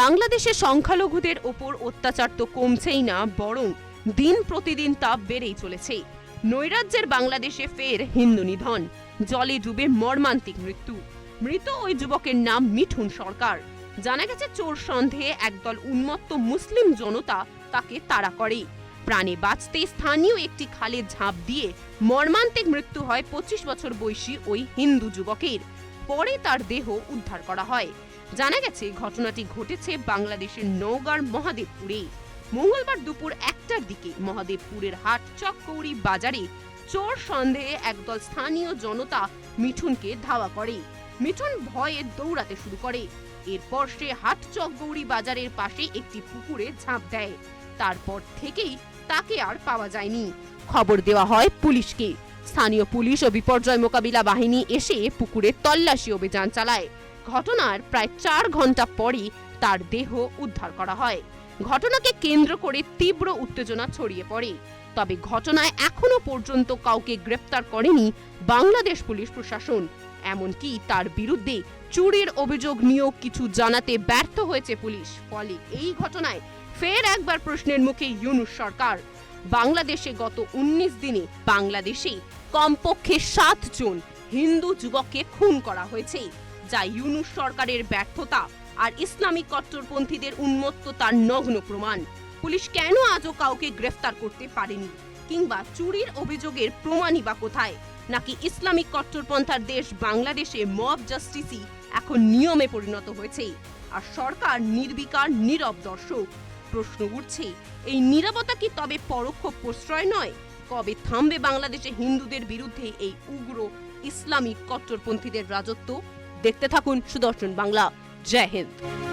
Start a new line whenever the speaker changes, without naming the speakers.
বাংলাদেশে সংখ্যালঘুদের ওপর অত্যাচার তো কমছেই না, বরং দিন প্রতিদিন তা বেড়েই চলেছে। নৈরাজ্যের বাংলাদেশে ফের হিন্দু নিধন, জলে ডুবে মর্মান্তিক মৃত্যু। মৃত ওই যুবকের নাম মিঠুন সরকার। জানা গেছে, চোর সন্দেহে একদল উন্মত্ত মুসলিম জনতা তাকে তাড়া করে। প্রাণে বাঁচতে স্থানীয় একটি খালে ঝাঁপ দিয়ে মর্মান্তিক মৃত্যু হয় পঁচিশ বছর বয়সী ওই হিন্দু যুবকের। পরে তার দেহ উদ্ধার করা হয়। জানা গেছে, ঘটনাটি ঘটেছে বাংলাদেশের নওগাঁর মহাদেবপুরে। মঙ্গলবার দুপুর একটার দিকে মহাদেবপুরের হাট চককৌড়ি বাজারে চোর সন্দেহে একদল স্থানীয় জনতা মিঠুনকে ধাওয়া করে। মিঠুন ভয়ে দৌড়াতে শুরু করে। এরপর সে হাট চকগৌড়ি বাজারের পাশে একটি পুকুরে ঝাঁপ দেয়। তারপর থেকেই তাকে আর পাওয়া যায়নি। খবর দেওয়া হয় পুলিশকে। স্থানীয় পুলিশ ও বিপর্যয় মোকাবিলা বাহিনী এসে পুকুরে তল্লাশি অভিযান চালায়। ঘটনার প্রায় চার ঘণ্টা পরই তার দেহ উদ্ধার করা হয়। ঘটনাকে কেন্দ্র করে তীব্র উত্তেজনা ছড়িয়ে পড়ে। তবে ঘটনায় এখনও পর্যন্ত কাউকে গ্রেপ্তার করেনি বাংলাদেশ পুলিশ প্রশাসন। এমনকি তার বিরুদ্ধে চুরির অভিযোগ নিয়েও কিছু জানাতে ব্যর্থ হয়েছে পুলিশ। ফলে এই ঘটনায় ফের একবার প্রশ্নের মুখে ইউনুস সরকার। বাংলাদেশে গত উনিশ দিনে বাংলাদেশে কমপক্ষে সাত জন হিন্দু যুবককে খুন করা হয়েছে। যা ইউনুস সরকারের ব্যর্থতা আর ইসলামিক কট্টরপন্থীদের উন্মত্ততার নগ্ন প্রমাণ। পুলিশ কেন আজও কাউকে গ্রেফতার করতে পারেনি? কিংবা চুরির অভিযোগের প্রমাণই বা কোথায়? নাকি ইসলামিক কট্টরপন্থার দেশ বাংলাদেশে মব জাস্টিসই এখন নিয়মে পরিণত হয়েছে? আর সরকার নির্বিকার, নীরব দর্শক। প্রশ্ন উঠছে, এই নীরবতা কি তবে পরোক্ষ প্রশ্রয় নয়? কবে থামবে বাংলাদেশে হিন্দুদের বিরুদ্ধে এই উগ্র ইসলামিক কট্টরপন্থীদের রাজত্ব? দেখতে থাকুন সুদর্শন বাংলা। জয় হিন্দ।